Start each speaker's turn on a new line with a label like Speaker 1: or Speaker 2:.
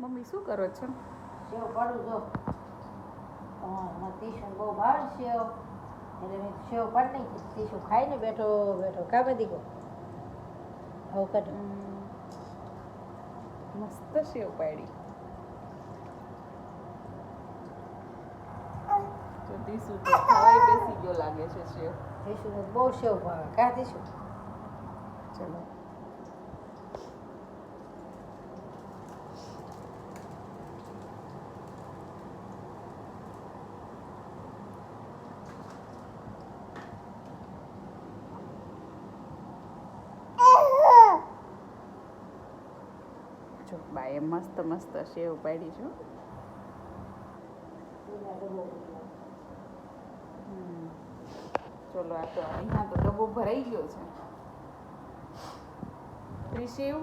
Speaker 1: Mummy શું કરો છો?
Speaker 2: સેવ પાડું જો તીસું બહુ ભાવ સેવ. એટલે મેં સેવ પાડી નહીં તીશું ખાઈને બેઠો બેઠો. કા બધી હવે કાઢો.
Speaker 1: હમ, મસ્ત સેવ પાડી. તો દીસુ તો બેસી ગયો લાગે છે સેવ.
Speaker 2: બહુ સેવ ભાવે. કા તીશું
Speaker 1: ચલો. જો બાએ મસ્ત મસ્ત સેવ પાડી છું. ચલો, આ તો, અહીંયા તો ડબ્બો ભરાઈ ગયો છે. ત્રિશિવ?